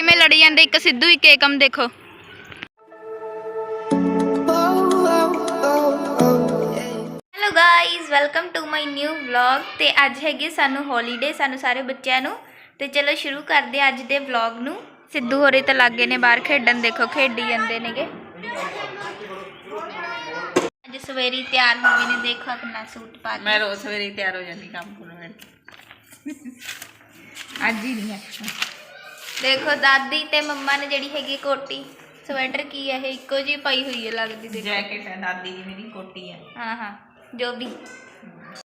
ਕਿਵੇਂ ਲੜੀ ਜਾਂਦੇ? ਇੱਕ ਸਿੱਧੂ ਇੱਕ ਏਕਮ ਦੇਖੋ। Hello guys welcome to my new vlog ਤੇ ਅੱਜ ਹੈਗੀ ਸਾਨੂੰ ਹੌਲੀਡੇ ਸਾਨੂੰ ਸਾਰੇ ਬੱਚਿਆਂ ਨੂੰ। ਤੇ ਚਲੋ ਸ਼ੁਰੂ ਕਰਦੇ ਅੱਜ ਦੇ ਵਲੌਗ ਨੂੰ। ਸਿੱਧੂ ਹੋਰੇ ਤਾਂ ਲੱਗੇ ਨੇ ਬਾਹਰ ਖੇਡਣ ਦੇਖੋ ਖੇਡੀ ਜਾਂਦੇ ਨੇਗੇ। ਅੱਜ ਸਵੇਰੀ ਤਿਆਰ ਹੋ ਗਏ ਨੇ ਦੇਖੋ ਆਪਣਾ ਸੂਟ ਪਾ ਕੇ। ਮੈਂ ਰੋਜ਼ ਸਵੇਰੇ ਹੀ ਤਿਆਰ ਹੋ ਜਾਂਦੀ ਕੰਮ ਕਰਨ ਵੇਲੇ ਅੱਜ ਹੀ ਨਹੀਂ ਅੱਛਾ। ਦੇਖੋ ਦਾਦੀ ਤੇ ਮੰਮਾ ਨੇ ਜਿਹੜੀ ਹੈਗੀ ਕੋਟੀ ਸਵੈਟਰ ਕੀ ਹੈ ਇਹ? ਇੱਕੋ ਜਿਹੀ ਪਾਈ ਹੋਈ ਹੈ ਲੱਗਦੀ ਦੇਖੋ। ਜੈਕਟ ਹੈ ਦਾਦੀ ਦੀ ਮੇਰੀ ਕੋਟੀ ਹੈ। ਹਾਂ ਹਾਂ ਜੋ ਵੀ।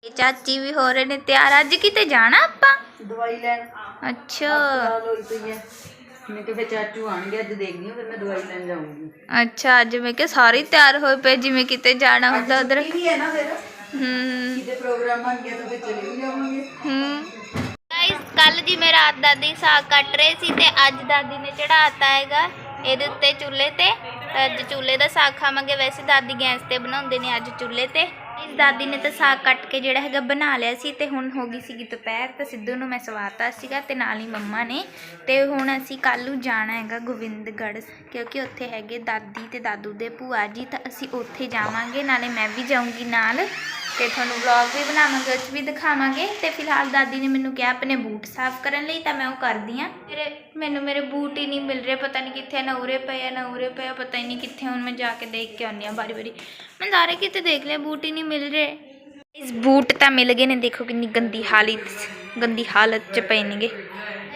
ਇਹ ਚਾਚੀ ਵੀ ਹੋ ਰਹੇ ਨੇ ਤਿਆਰ। ਅੱਜ ਕਿਤੇ ਜਾਣਾ ਆਪਾਂ? ਦਵਾਈ ਲੈਣ। ਅੱਛਾ। ਹੋਈ ਪਈ ਹੈ। ਮੈਂ ਕਿਹਾ ਫਿਰ ਚਾਚੂ ਆਣਗੇ ਅੱਜ ਦੇਖਦੀ ਹਾਂ ਫਿਰ ਮੈਂ ਦਵਾਈ ਲੈਣ ਜਾਊਂਗੀ। ਅੱਛਾ ਅੱਜ ਮੈਂ ਕਿ ਸਾਰੇ ਹੀ ਤਿਆਰ ਹੋਏ ਪਏ ਜਿਵੇਂ ਕਿਤੇ ਜਾਣਾ ਹੁੰਦਾ ਉਧਰ। ਵੀ ਹੈ ਨਾ ਫਿਰ। ਹੂੰ। ਕਿਤੇ ਪ੍ਰੋਗਰਾਮ ਬਣ ਗਿਆ ਤਾਂ ਫਿਰ ਚਲੇ ਵੀ ਜਾਵਾਂਗੇ। ਹੂੰ। ਕੱਲ ਜੀ ਮੈਂ ਰਾਤ ਦਾਦੀ ਸਾਗ ਕੱਟ ਰਹੇ ਸੀ ਤੇ ਅੱਜ ਦਾਦੀ ਨੇ ਚੜਾਤਾ ਹੈਗਾ। ਇਹਦੇ ਉੱਤੇ ਚੁੱਲ੍ਹੇ ਤੇ ਤਾਂ ਅੱਜ ਚੁੱਲ੍ਹੇ ਦਾ ਸਾਗ ਖਾਵਾਂਗੇ। ਵੈਸੇ ਦਾਦੀ ਗੈਸ ਤੇ ਬਣਾਉਂਦੇ ਨੇ ਅੱਜ ਚੁੱਲ੍ਹੇ ਤੇ। ਇਸ ਦਾਦੀ ਨੇ ਤਾਂ ਸਾਗ ਕੱਟ ਕੇ ਜਿਹੜਾ ਹੈਗਾ ਬਣਾ ਲਿਆ ਸੀ ਤੇ ਹੁਣ ਹੋ ਗਈ ਸੀਗੀ ਦੁਪਹਿਰ ਤਾਂ ਸਿੱਧੂ ਨੂੰ ਮੈਂ ਸਵਾਤਾ ਸੀਗਾ ਤੇ ਨਾਲ ਹੀ ਮੰਮਾ ਨੇ। ਤੇ ਹੁਣ ਅਸੀਂ ਕੱਲ ਨੂੰ ਜਾਣਾ ਹੈਗਾ ਗੋਬਿੰਦਗੜ੍ਹ ਕਿਉਂਕਿ ਉੱਥੇ ਹੈਗੇ ਦਾਦੀ ਤੇ ਦਾਦੂ ਦੇ ਭੂਆ ਜੀ ਤਾਂ ਅਸੀਂ ਉੱਥੇ ਜਾਵਾਂਗੇ। ਨਾਲੇ ਮੈਂ ਵੀ ਜਾਊਂਗੀ ਨਾਲ। ਤੇ ਤੁਹਾਨੂੰ ਵਲੌਗ ਵੀ ਬਣਾਵਾਂਗੇ ਉਸ ਵੀ ਦਿਖਾਵਾਂਗੇ। ਤੇ ਫਿਲਹਾਲ ਦਾਦੀ ਨੇ ਮੈਨੂੰ ਕਿਹਾ ਆਪਣੇ ਬੂਟ ਸਾਫ਼ ਕਰਨ ਲਈ ਤਾਂ ਮੈਂ ਉਹ ਕਰਦੀ ਆ ਮੇਰੇ ਮੈਨੂੰ ਮੇਰੇ ਬੂਟ ਹੀ ਨਹੀਂ ਮਿਲ ਰਹੇ ਪਤਾ ਨਹੀਂ ਕਿੱਥੇ ਆ, ਨਾ ਉਰੇ ਪਏ ਆ ਨਾ ਉਰੇ ਪਏ ਆ ਪਤਾ ਹੀ ਨਹੀਂ ਕਿੱਥੇ ਹੁਣ ਮੈਂ ਜਾ ਕੇ ਦੇਖ ਕੇ ਆਉਂਦੀ ਆ ਬਾਰੀ ਬਾਰੀ ਮੈਂ ਸਾਰੇ ਕਿਤੇ ਦੇਖ ਲਿਆ ਬੂਟ ਹੀ ਨਹੀਂ ਮਿਲ ਰਹੇ। ਇਸ ਬੂਟ ਤਾਂ ਮਿਲ ਗਏ ਨੇ ਦੇਖੋ ਕਿੰਨੀ ਗੰਦੀ ਹਾਲਤ ਗੰਦੀ ਹਾਲਤ 'ਚ ਪਏ ਨੇਗੇ।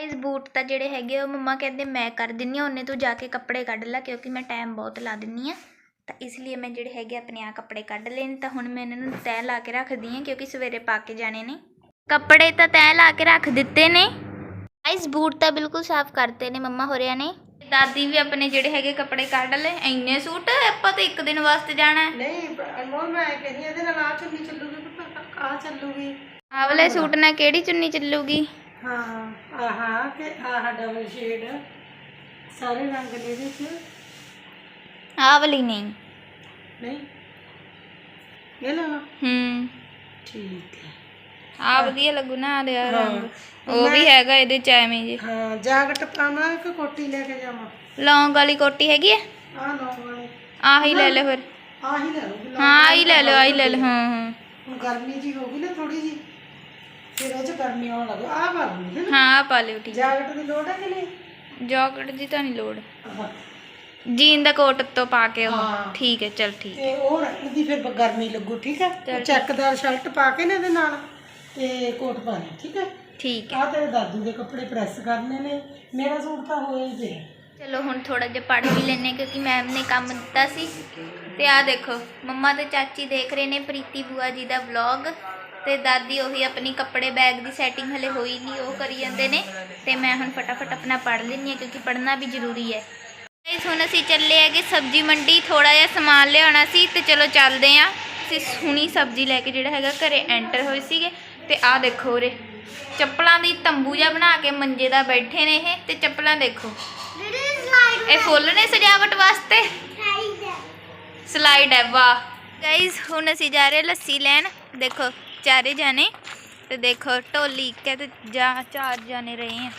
ਇਸ ਬੂਟ ਤਾਂ ਜਿਹੜੇ ਹੈਗੇ ਉਹ ਮੰਮਾ ਕਹਿੰਦੇ ਮੈਂ ਕਰ ਦਿੰਨੀ ਆ ਉਹਨੇ ਤੂੰ ਜਾ ਕੇ ਕੱਪੜੇ ਕੱਢ ਲੈ ਕਿਉਂਕਿ ਮੈਂ ਟਾਈਮ ਬਹੁਤ ਲਾ ਦਿੰਨੀ ਆ ਤਾਂ ਇਸ ਲਈ ਮੈਂ ਜਿਹੜੇ ਹੈਗੇ ਆਪਣੇ ਆ ਕੱਪੜੇ ਕੱਢ ਲਏ ਨੇ ਤਾਂ ਹੁਣ ਮੈਂ ਇਹਨਾਂ ਨੂੰ ਤੈਅ ਲਾ ਕੇ ਰੱਖਦੀ ਆ ਕਿਉਂਕਿ ਸਵੇਰੇ ਪਾ ਕੇ ਜਾਣੇ ਨੇ। ਕੱਪੜੇ ਤਾਂ ਤੈਅ ਲਾ ਕੇ ਰੱਖ ਦਿੱਤੇ ਨੇ। ਇਸ ਬੂਟ ਤਾਂ ਬਿਲਕੁਲ ਸਾਫ਼ ਕਰਤੇ ਨੇ ਮੰਮਾ ਹੋਰਿਆਂ ਨੇ। ਦਾਦੀ ਵੀ ਆਪਣੇ ਜਿਹੜੇ ਹੈਗੇ ਕੱਪੜੇ ਕੱਢ ਲਏ ਇੰਨੇ ਸੂਟ ਆਪਾਂ ਤਾਂ ਇੱਕ ਦਿਨ ਵਾਸਤੇ ਜਾਣਾ ਹੈ। ਨਹੀਂ ਅਨਮੋਲ ਮੈਂ ਕਹਿੰਦੀ ਇਹਦੇ ਨਾਲ ਆ ਚੁੰਨੀ ਚੱਲੂਗੀ ਆ ਚੱਲੂਗੀ। ਆਹ ਵਾਲੇ ਸੂਟ ਨਾਲ ਕਿਹੜੀ ਚੁੰਨੀ ਚੱਲੂਗੀ? ਹਾਂ ਆਹਾ ਕਿ ਆਹ ਡਬਲ ਸ਼ੇਡ ਸਾਰੇ ਰੰਗ ਨੇ ਇਹਦੇ ਆਹ ਵਾਲੀ ਨਹੀਂ। ਨਹੀਂ? ਇਹ ਲਾ ਲਾ। ਹੂੰ। ਠੀਕ ਹੈ। ਆਹ ਵਧੀਆ ਲੱਗੂ ਨਾ ਆ ਰਿਹਾ ਰੰਗ। ਉਹ ਵੀ ਹੈਗਾ ਇਹਦੇ ਚ ਐਵੇਂ ਜੀ। ਹਾਂ ਜਾਕਟ ਪਾਵਾਂ ਕਿ ਕੋਟੀ ਲੈ ਕੇ ਜਾਵਾਂ। ਲੌਂਗ ਵਾਲੀ ਕੋਟੀ ਹੈਗੀ ਆ? ਆਹ ਲਓ ਵਾਲੇ। ਆਹੀ ਲੈ ਲੈ ਫਿਰ। ਆਹ ਹੀ ਲੈ ਲਓ ਹਾਂ ਆਹੀ ਲੈ ਲਓ ਆਹੀ ਲੈ ਲਓ ਹਾਂ ਹਾਂ। ਹੁਣ ਗਰਮੀ ਜੀ ਹੋਊਗੀ ਨਾ ਥੋੜੀ ਜੀ ਫਿਰ ਇਹ ਚ ਗਰਮੀ ਆਉਣ ਲੱਗ ਆਹ ਪਾ ਲੂੰਗੀ ਹੈ ਹਾਂ ਪਾ ਲਿਓ ਠੀਕ ਜਾਕਟ ਦੀ ਲੋੜ ਹੈ ਕਿ ਨਹੀਂ? ਜੈਕਟ ਦੀ ਤਾਂ ਨਹੀਂ ਲੋੜ। ਜੀਨ ਦਾ ਕੋਟ ਤੋਂ ਪਾ ਕੇ ਉਹ। ਹਾਂ। ਠੀਕ ਹੈ ਚਲ ਠੀਕ ਤੇ ਉਹ ਰੱਖਦੀ ਫਿਰ ਬ- ਗਰਮੀ ਲੱਗੂ ਠੀਕ ਹੈ? ਚੈੱਕਦਾਰ ਸ਼ਰਟ ਪਾ ਕੇ ਨਾ ਇਹਦੇ ਨਾਲ ਤੇ ਕੋਟ ਪਾ ਲਈ ਠੀਕ ਹੈ? ਠੀਕ ਹੈ। ਆ ਤੇਰੇ ਦਾਦੂ ਦੇ ਕੱਪੜੇ ਪ੍ਰੈਸ ਕਰਨੇ ਨੇ। ਮੇਰਾ ਸੂਟ ਤਾਂ ਹੋਇਆ ਹੀ ਪਿਆ। ਚਲੋ ਹੁਣ ਥੋੜਾ ਜਿਹਾ ਪੜ੍ਹ ਵੀ ਲੈਨੇ ਕਿਉਂਕਿ ਮੈਮ ਨੇ ਕੰਮ ਦਿੱਤਾ ਸੀ। ਤੇ ਆਹ ਦੇਖੋ ਮੰਮਾ ਤੇ ਚਾਚੀ ਦੇਖ ਰਹੇ ਨੇ ਪ੍ਰੀਤੀ ਬੂਆ ਜੀ ਦਾ ਵਲੌਗ ਤੇ ਦਾਦੀ ਉਹੀ ਆਪਣੀ ਕੱਪੜੇ ਬੈਗ ਦੀ ਸੈਟਿੰਗ ਹਲੇ ਹੋਈ ਨਹੀਂ ਉਹ ਕਰੀ ਜਾਂਦੇ ਨੇ। ਤੇ ਮੈਂ ਹੁਣ ਫਟਾਫਟ ਆਪਣਾ ਪੜ੍ਹ ਲੈਂਦੀ ਹਾਂ ਕਿਉਂਕਿ ਪੜ੍ਹਨਾ ਵੀ ਜ਼ਰੂਰੀ ਹੈ। ਗਾਇਸ ਹੁਣ ਅਸੀਂ ਚੱਲੇ ਹੈਗੇ ਸਬਜ਼ੀ ਮੰਡੀ ਥੋੜਾ ਜਿਹਾ ਸਮਾਨ ਲਿਆਉਣਾ ਸੀ ਤੇ ਚਲੋ ਚੱਲਦੇ ਆਂ ਅਸੀਂ ਹੁਣੀ ਸਬਜ਼ੀ ਲੈ ਕੇ ਜਿਹੜਾ ਹੈਗਾ ਘਰੇ ਐਂਟਰ ਹੋਏ ਸੀਗੇ ਤੇ ਆਹ ਦੇਖੋ ਉਰੇ। ਚੱਪਲਾਂ ਦੀ ਤੰਬੂ ਜਿਹਾ ਬਣਾ ਕੇ ਮੰਜੇ ਦਾ ਬੈਠੇ ਨੇ ਇਹ ਤੇ ਚੱਪਲਾਂ ਦੇਖੋ। ਇਹ ਫੁੱਲ ਨੇ ਸਜਾਵਟ ਵਾਸਤੇ? ਸਲਾਈਡ ਹੈ। ਵਾਹ। ਗਾਇਸ ਹੁਣ ਅਸੀਂ ਜਾ ਰਹੇ ਲੱਸੀ ਲੈਣ। ਦੇਖੋ ਚਾਰੇ ਜਾਣੇ ਤੇ ਦੇਖੋ ਢੋਲੀ ਇੱਕ ਹੈ ਤੇ ਜਾ ਚਾਰ ਜਾਣੇ ਰਹੇ ਆ।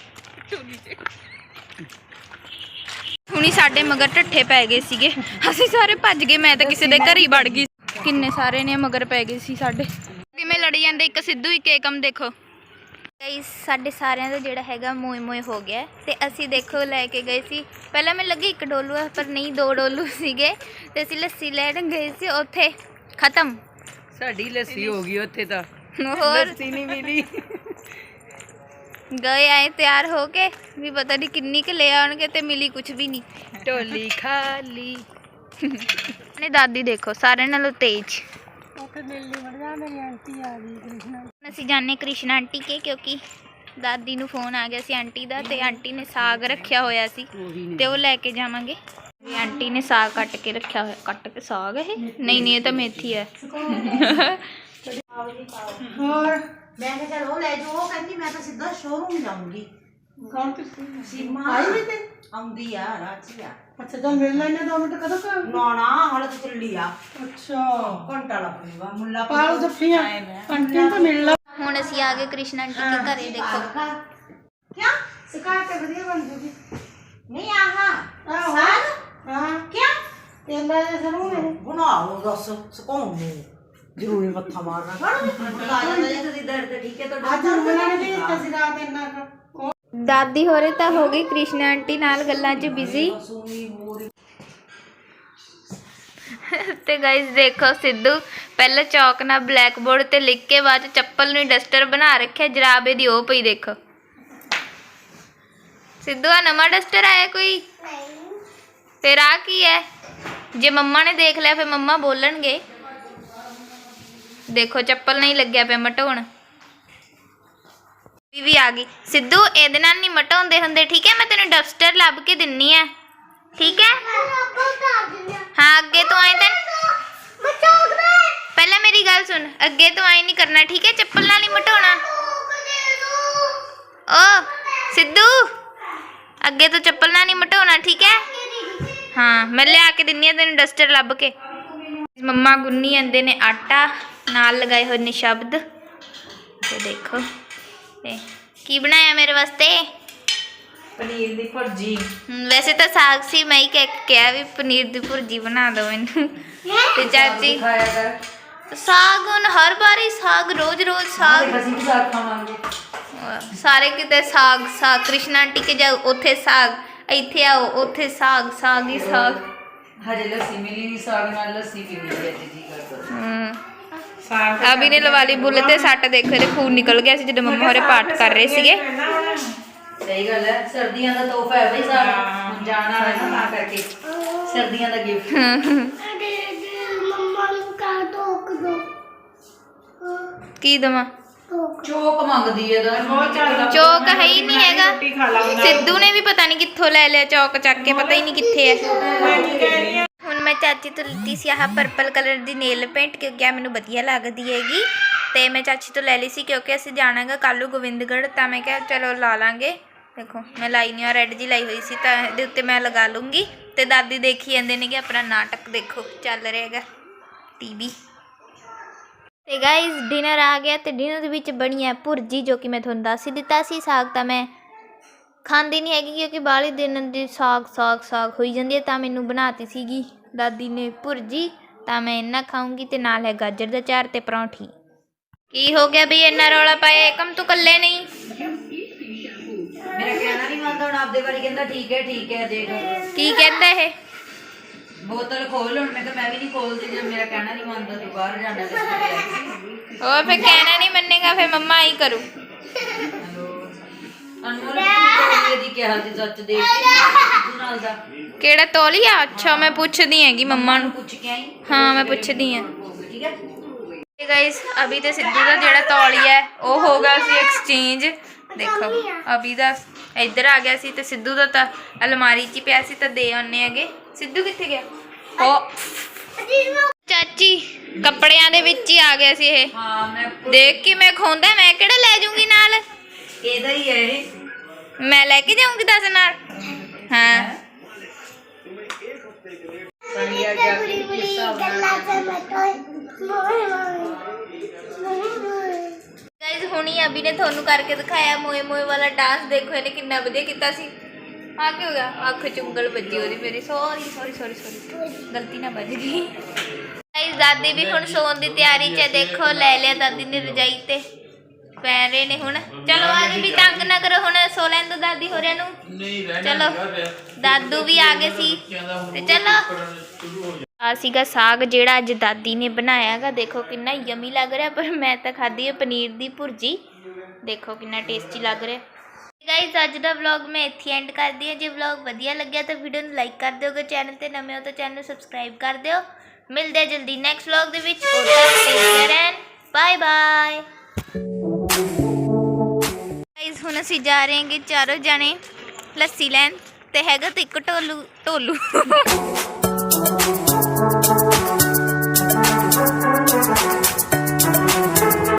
ਹੁਣੀ ਸਾਡੇ ਮਗਰ ਢੱਠੇ ਪੈ ਗਏ ਸੀਗੇ। ਅਸੀਂ ਸਾਰੇ ਭੱਜ ਗਏ ਮੈਂ ਤਾਂ ਕਿਸੇ ਦੇ ਘਰ ਹੀ ਵੜ ਗਈ। ਕਿੰਨੇ ਸਾਰੇ ਨੇ ਮਗਰ ਪੈ ਗਏ ਸੀ ਸਾਡੇ। ਕਿਵੇਂ ਲੜੀ ਜਾਂਦੇ ਇੱਕ ਸਿੱਧੂ ਇੱਕ ਏਕਮ ਦੇਖੋ। ਗਾਇਸ ਸਾਡੇ ਸਾਰਿਆਂ ਦਾ ਜਿਹੜਾ ਹੈਗਾ ਮੋਏ ਮੋਏ ਹੋ ਗਿਆ ਤੇ ਅਸੀਂ ਦੇਖੋ ਲੈ ਕੇ ਗਏ ਸੀ। ਪਹਿਲਾਂ ਮੈਨੂੰ ਲੱਗੀ ਇੱਕ ਡੋਲੂ ਹੈ ਪਰ ਨਹੀਂ ਦੋ ਡੋਲੂ ਸੀਗੇ। ਤੇ ਅਸੀਂ ਲੱਸੀ ਲੈਣ ਗਏ ਸੀ ਉੱਥੇ। ਖਤਮ। ਸਾਡੀ ਲੱਸੀ ਹੋ ਗਈ ਉੱਥੇ ਤਾਂ। ਹੋਰ? ਲੱਸੀ ਨਹੀਂ ਮਿਲੀ। ਗਏ ਆਏ ਤਿਆਰ ਹੋ ਕੇ ਵੀ ਪਤਾ ਨਹੀਂ ਕਿੰਨੀ ਕੁ ਲੈ ਆਉਣਗੇ ਤੇ ਮਿਲੀ ਕੁਝ ਵੀ ਨਹੀਂ ਢੋਲੀ ਖਾਲੀ। ਨੇ ਦਾਦੀ ਦੇਖੋ ਸਾਰਿਆਂ ਨਾਲੋਂ ਤੇਜ਼। ਉੱਥੇ ਮਿਲਣੀ ਵੜ ਜਾ ਮੇਰੀ ਆਂਟੀ ਆ ਗਈ ਕ੍ਰਿਸ਼ਨਾ। ਹੁਣ ਅਸੀਂ ਜਾਣੇ ਕ੍ਰਿਸ਼ਨ ਆਂਟੀ ਕੇ ਕਿਉਂਕਿ ਦਾਦੀ ਨੂੰ ਫੋਨ ਆ ਗਿਆ ਸੀ ਆਂਟੀ ਦਾ ਤੇ ਆਂਟੀ ਨੇ ਸਾਗ ਰੱਖਿਆ ਹੋਇਆ ਸੀ ਤੇ ਉਹ ਲੈ ਕੇ ਜਾਵਾਂਗੇ। ਵੀ ਆਂਟੀ ਨੇ ਸਾਗ ਕੱਟ ਕੇ ਰੱਖਿਆ ਹੋਇਆ ਕੱਟ ਕੇ ਸਾਗ ਇਹ? ਨਹੀਂ ਨਹੀਂ ਇਹ ਤਾਂ ਮੇਥੀ ਹੈ। ਹੋਰ? ਮੈਂ ਕਿਹਾ ਚਲ ਉਹ ਲੈ ਜਾਓ ਉਹ ਕਹਿੰਦੀ ਮੈਂ ਤਾਂ ਸਿੱਧਾ ਸ਼ੋਰੂਮ ਜਾਊਂਗੀ। ਕੌਣ ਤੁਸੀਂ? ਆਈ ਵੀ ਤੇ? ਆਉਂਦੀ ਆ ਰਾਚੀ ਆ। ਅੱਛਾ ਜਦ ਮਿਲ ਲੈਣੇ ਦੋ ਮਿੰਟ ਕਦੋਂ ਕਰ ਨਾ ਨਾ ਹਲੇ ਤਾਂ ਚੱਲੀ ਆ। ਅੱਛਾ। ਘੰਟਾ ਲੱਗੂਗਾ ਮੁੱਲਾ ਪਾਲੋ ਜੱਫੀਆਂ ਕੰਟੀਨ ਤਾਂ ਮਿਲ ਹੁਣ ਅਸੀਂ ਆ ਗਏ ਕ੍ਰਿਸ਼ਨ ਆਂਟੀ ਜ਼ਰੂਰੀ ਮੱਥਾ ਮਾਰਨਾ। ਬਣਾ ਜਾਂਦਾ ਜੇ ਤੁਸੀਂ ਦਰਦ ਤੇ ਠੀਕ ਹੈ ਤੁਹਾਡਾ ਅੱਜ ਉਹਨਾਂ ਨੇ ਵੀ ਦਿੱਤਾ ਸੀ ਰਾਤ ਇੰਨਾ ਕੁ ਉਹ ਦਾਦੀ ਹੋਰੇ ਤਾਂ ਹੋ ਗਈ ਕ੍ਰਿਸ਼ਨਾ ਆਂਟੀ ਨਾਲ ਗੱਲਾਂ 'ਚ ਬਿਜ਼ੀ ਤੇ ਗਾਇਸ ਦੇਖੋ ਸਿੱਧੂ ਪਹਿਲਾਂ ਚੌਕ ਨਾਲ ਬਲੈਕ ਬੋਰਡ ਤੇ ਲਿਖ ਕੇ ਬਾਅਦ 'ਚ ਚੱਪਲ ਨੂੰ ਡਸਟਰ ਬਣਾ ਰੱਖਿਆ ਜਰਾਬੇ ਦੀ ਉਹ ਪਈ ਦੇਖੋ। ਸਿੱਧੂ ਆ ਨਵਾਂ ਡਸਟਰ ਆਇਆ ਕੋਈ? ਫਿਰ ਆ ਕੀ ਹੈ? ਜੇ ਮੰਮਾ ਨੇ ਦੇਖ ਲਿਆ ਫਿਰ ਮੰਮਾ ਬੋਲਣਗੇ। ਦੇਖੋ, ਚੱਪਲ ਨਹੀਂ ਲੱਗਿਆ ਪਿਆ ਮਟਾਉਣ। ਵੀ ਆ ਗਈ। ਸਿੱਧੂ, ਇਹਦੇ ਨਾਲ ਨਹੀਂ ਮਟਾਉਂਦੇ ਹੁੰਦੇ, ਠੀਕ ਹੈ? ਮੈਂ ਤੈਨੂੰ ਡਸਟਰ ਲੱਭ ਕੇ ਦਿੰਨੀ ਆ। ਠੀਕ ਹੈ? ਹਾਂ, ਅੱਗੇ ਤੋਂ ਆਏ ਤਾਂ ਪਹਿਲਾਂ ਮੇਰੀ ਗੱਲ ਸੁਣ। ਅੱਗੇ ਤੋਂ ਆਏ ਨਹੀਂ ਕਰਨਾ, ਠੀਕ ਹੈ? ਚੱਪਲ ਨਾਲ ਨਹੀਂ ਮਟਾਉਣਾ। ਓ, ਸਿੱਧੂ! ਅੱਗੇ ਤੋਂ ਚੱਪਲ ਨਾਲ ਨਹੀਂ ਮਟਾਉਣਾ, ਠੀਕ ਹੈ? ਹਾਂ, ਮੈਂ ਲਿਆ ਕੇ ਦਿੰਨੀ ਆ ਤੈਨੂੰ ਡਸਟਰ ਲੱਭ ਕੇ। ਮੰਮਾ ਗੁੰਨੀ ਜਾਂਦੇ ਨੇ ਆਟਾ। ਨਾਲ ਲਗਾਏ ਹੋਏ ਨੇ ਸ਼ਬਦ। ਤੇ ਦੇਖੋ। ਤੇ ਕੀ ਬਣਾਇਆ ਮੇਰੇ ਵਾਸਤੇ? ਪਨੀਰ ਦੀ ਭੁਰਜੀ। ਹਮ, ਵੈਸੇ ਤਾਂ ਸਾਗ ਸੀ ਮੈਂ ਹੀ ਕਹਿ ਕਿਹਾ ਵੀ ਪਨੀਰ ਦੀ ਭੁਰਜੀ ਬਣਾ ਦਿਓ ਮੈਨੂੰ। ਤੇ ਚਾਚੀ ਖਾਇਆ ਕਰ। ਸਾਗ ਹੁਣ ਹਰ ਵਾਰੀ ਸਾਗ ਰੋਜ਼ ਰੋਜ਼ ਸਾਗ ਅਸੀਂ ਵੀ ਸਾਗ ਖਾਵਾਂਗੇ। ਸਾਰੇ ਕਿਤੇ ਸਾਗ ਸਾਗ। ਕ੍ਰਿਸ਼ਨ ਆਂਟੀ ਕੇ ਜਾਓ ਉੱਥੇ ਸਾਗ ਇੱਥੇ ਆਓ ਉੱਥੇ ਸਾਗ ਸਾਗ ਹੀ ਸਾਗ। ਹਜੇ ਲੱਸੀ ਮਿਲੀ ਨਹੀਂ ਸਾਗ ਨਾਲ ਲੱਸੀ ਪੀਣੀ ਹੈ ਜੀ ਕਰਦਾ। ਅਭੀ ਨੇ ਲਵਾ ਲਈ ਬੁੱਲ ਤੇ ਸੱਟ ਦੇਖੋ ਇਹਦੇ ਖੂਨ ਨਿਕਲ ਗਿਆ ਸੀ ਜਦੋਂ ਮੰਮਾ ਹੋਰੇ ਪਾਠ ਕਰ ਰਹੇ ਸੀਗੇ। ਸਹੀ ਗੱਲ ਹੈ ਸਰਦੀਆਂ ਦਾ ਤੋਹਫਾ ਹੈ ਬਈ ਹੁਣ ਜਾਣਾ ਹੈ ਨਾ ਤਾਂ ਕਰਕੇ। ਸਰਦੀਆਂ ਦਾ ਗਿਫਟ ਕੀ ਦਵਾਂ? ਚੋਕ ਮੰਗਦੀ ਹੈ ਦਾ ਚੌਕ ਹੈ ਹੀ ਨਹੀਂ ਹੈਗਾ। ਸਿੱਧੂ ਨੇ ਵੀ ਪਤਾ ਨਹੀਂ ਕਿੱਥੋਂ ਲੈ ਲਿਆ ਚੌਕ ਚੱਕ ਕੇ ਪਤਾ ਹੀ ਨਹੀਂ ਕਿੱਥੇ ਹੈ। ਚਾਚੀ ਤੋਂ ਲਿੱਤੀ ਸੀ ਆਹ ਪਰਪਲ ਕਲਰ ਦੀ ਨੇਲ ਪੇਂਟ ਕਿਉਂਕਿ ਆ ਮੈਨੂੰ ਵਧੀਆ ਲੱਗਦੀ ਹੈਗੀ। ਤੇ ਮੈਂ ਚਾਚੀ ਤੋਂ ਲੈ ਲਈ ਸੀ ਕਿਉਂਕਿ ਅਸੀਂ ਜਾਣਾਗਾ ਕੱਲੂ ਗੋਬਿੰਦਗੜ੍ਹ ਤਾਂ ਮੈਂ ਕਿਹਾ ਚਲੋ ਲਾ ਲਾਂਗੇ। ਦੇਖੋ, ਮੈਂ ਲਾਈ ਨਹੀਂ ਆ ਰੈੱਡ ਜੀ ਲਾਈ ਹੋਈ ਸੀ ਤਾਂ ਇਹਦੇ ਉੱਤੇ ਮੈਂ ਲਗਾ ਲੂੰਗੀ। ਤੇ ਦਾਦੀ ਦੇਖੀ ਜਾਂਦੇ ਨੇ ਕਿ ਆਪਣਾ ਨਾਟਕ ਦੇਖੋ, ਚੱਲ ਰਿਹਾ ਹੈਗਾ ਟੀਵੀ। ਤੇ ਗਾਇਸ ਡਿਨਰ ਆ ਗਿਆ ਤੇ ਡਿਨਰ ਦੇ ਵਿੱਚ ਬਣੀ ਹੈ ਭੁਰਜੀ ਜੋ ਕਿ ਮੈਂ ਤੁਹਾਨੂੰ ਦੱਸ ਹੀ ਦਿੱਤਾ ਸੀ ਸਾਗ, ਤਾਂ ਮੈਂ ਖਾਂਦੀ ਨਹੀਂ ਹੈਗੀ ਕਿਉਂਕਿ ਬਾਹਲੀ ਦਿਨ ਦੀ ਸਾਗ ਸਾਗ ਸਾਗ ਹੋਈ ਜਾਂਦੀ ਹੈ ਤਾਂ ਮੈਨੂੰ ਬਣਾਤੀ ਸੀਗੀ। ਦਾਦੀ ਨੇ ਭੁਰਜੀ ਤਾਂ ਮੈਂ ਇੰਨਾ ਖਾਊਂਗੀ ਤੇ ਨਾਲ ਹੈ ਗਾਜਰ ਦਾ ਚਾਰ ਤੇ ਪਰੌਂਠੀ। ਕੀ ਹੋ ਗਿਆ ਬਈ ਇੰਨਾ ਰੌਲਾ ਪਾਇਆ ਏਕਮ ਤੂੰ ਇਕੱਲੇ ਨਹੀਂ? ਮੇਰਾ ਕਹਿਣਾ ਨਹੀਂ ਮੰਨਦਾ ਹੁਣ ਆਪਦੇ ਵਾਰੀ ਕਹਿੰਦਾ ਠੀਕ ਹੈ ਠੀਕ ਹੈ ਦੇਖ। ਕੀ ਕਹਿੰਦਾ ਇਹ? ਬੋਤਲ ਖੋਲ ਹੁਣ ਮੈਂ ਤਾਂ ਮੈਂ ਵੀ ਨਹੀਂ ਖੋਲਦੀ ਜੇ ਮੇਰਾ ਕਹਿਣਾ ਨਹੀਂ ਮੰਨਦਾ ਤੂੰ ਬਾਹਰ ਜਾਣਾ ਤੇ ਉਹ ਫਿਰ ਕਹਿਣਾ ਨਹੀਂ ਮੰਨੇਗਾ ਫਿਰ ਮੰਮਾ ਹੀ ਕਰੂ। ਅਨਮੋਲ ਨੇ ਦੀ ਕਿਹਾ ਸੀ ਸੱਚ ਦੇ ਕੇ? ਨਾਲ ਦਾ। ਕਿਹੜਾ ਤੋਲੀਆ ਅੱਛਾ ਮੈਂ ਪੁੱਛਦੀ ਹੈਗੀ ਮੰਮਾ ਨੂੰ। ਪੁੱਛ ਕੇ ਆਈ? ਹਾਂ ਮੈਂ ਪੁੱਛਦੀ ਹਾਂ। ਠੀਕ ਹੈ? ਤੇ ਗਾਇਸ ਅਭੀ ਤੇ ਸਿੱਧੂ ਦਾ ਜਿਹੜਾ ਤੌਲੀਆ ਹੈ ਉਹ ਹੋ ਗਿਆ ਸੀ ਐਕਸਚੇਂਜ ਦੇਖੋ ਅਭੀ ਦਾ ਇੱਧਰ ਆ ਗਿਆ ਸੀ ਤੇ ਸਿੱਧੂ ਦਾ ਤਾਂ ਅਲਮਾਰੀ 'ਚ ਹੀ ਪਿਆ ਸੀ ਤਾਂ ਦੇ ਆਉਨੇ ਹੈਗੇ। ਸਿੱਧੂ ਕਿੱਥੇ ਗਿਆ? ਉਹ ਚਾਚੀ ਕੱਪੜਿਆਂ ਦੇ ਵਿੱਚ ਹੀ ਆ ਗਿਆ ਸੀ ਇਹ। ਹਾਂ ਮੈਂ ਦੇਖ ਕੇ ਮੈਂ ਖੋਂਦਾ ਮੈਂ ਕਿਹੜਾ ਲੈ ਜਾਊਂਗੀ ਨਾਲ? ਇਹਦਾ ਹੀ ਹੈ ਇਹ। ਮੈਂ ਲੈ ਕੇ ਜਾਊਂਗੀ ਦੱਸ ਨਾਲ। ਹਾਂ। ਸੰਗਿਆ ਜਾ ਕੇ ਕਿਸ ਹਿਸਾਬ ਨਾਲ ਗਾਇਸ ਹੁਣੀ ਅਭੀ ਨੇ ਤੁਹਾਨੂੰ ਕਰਕੇ ਦਿਖਾਇਆ ਮੋਏ ਮੋਏ ਵਾਲਾ ਡਾਂਸ ਦੇਖੋ ਇਹਨੇ ਕਿੰਨਾ ਵਧੀਆ ਕੀਤਾ ਸੀ। ਆ ਕੀ ਹੋ ਗਿਆ? ਅੱਖ ਚ ਉਂਗਲ ਵੱਜੀ ਉਹਦੀ ਮੇਰੀ। ਸੌਰੀ ਸੌਰੀ ਸੌਰੀ ਸੌਰੀ ਗਲਤੀ ਨਾ ਵੱਜ ਗਈ। ਗਾਇਸ ਦਾਦੀ ਵੀ ਹੁਣ ਸੌਣ ਦੀ ਤਿਆਰੀ ਚ ਹੈ। ਦੇਖੋ ਲੈ ਲਿਆ ਦਾਦੀ ਨੇ ਰਜਾਈ ਤੇ। ਪੈ ਰਹੇ ਨੇ ਹੁਣ। ਚਲੋ ਆ ਗਏ ਵੀ ਤੰਗ ਨਾ ਕਰੋ ਹੁਣ ਸੋ ਲੈਣ ਦੋ ਦਾਦੀ ਹੋਰਿਆਂ ਨੂੰ। ਨਹੀਂ ਰਹਿਣਾ ਚਲੋ। ਦਾਦੂ ਵੀ ਆ ਗਏ ਸੀ। ਤੇ ਚਲੋ। ਆ ਸੀਗਾ ਸਾਗ ਜਿਹੜਾ ਅੱਜ ਦਾਦੀ ਨੇ ਬਣਾਇਆਗਾ ਦੇਖੋ ਕਿੰਨਾ ਯਮੀ ਲੱਗ ਰਿਹਾ ਪਰ ਮੈਂ ਤਾਂ ਖਾਧੀ ਹੈ ਪਨੀਰ ਦੀ ਭੁਰਜੀ। ਦੇਖੋ ਕਿੰਨਾ ਟੇਸਟੀ ਲੱਗ ਰਿਹਾ। ਗਾਇਜ਼ ਅੱਜ ਦਾ ਵਲੌਗ ਮੈਂ ਇੱਥੇ ਐਂਡ ਕਰਦੀ ਹਾਂ। ਜੇ ਵਲੌਗ ਵਧੀਆ ਲੱਗਿਆ ਤਾਂ ਵੀਡੀਓ ਨੂੰ ਲਾਈਕ ਕਰ ਦਿਓਗੇ ਚੈਨਲ ਤੇ। ਨਵੇਂ ਹੋ ਤਾਂ ਚੈਨਲ ਨੂੰ ਸਬਸਕ੍ਰਾਈਬ ਕਰ ਦਿਓ। ਮਿਲਦੇ ਜਲਦੀ ਨੈਕਸਟ ਵਲੌਗ ਦੇ ਵਿੱਚ। ਉਦੋਂ ਤੱਕ take care and bye bye ਹੁਣ ਅਸੀਂ ਜਾ ਰਹੇ ਹਾਂਗੇ ਚਾਰੋਂ ਜਾਣੇ ਲੱਸੀ ਲੈਣ ਤੇ ਹੈਗਾ ਤੇ ਇੱਕ ਢੋਲੂ ਢੋਲੂ।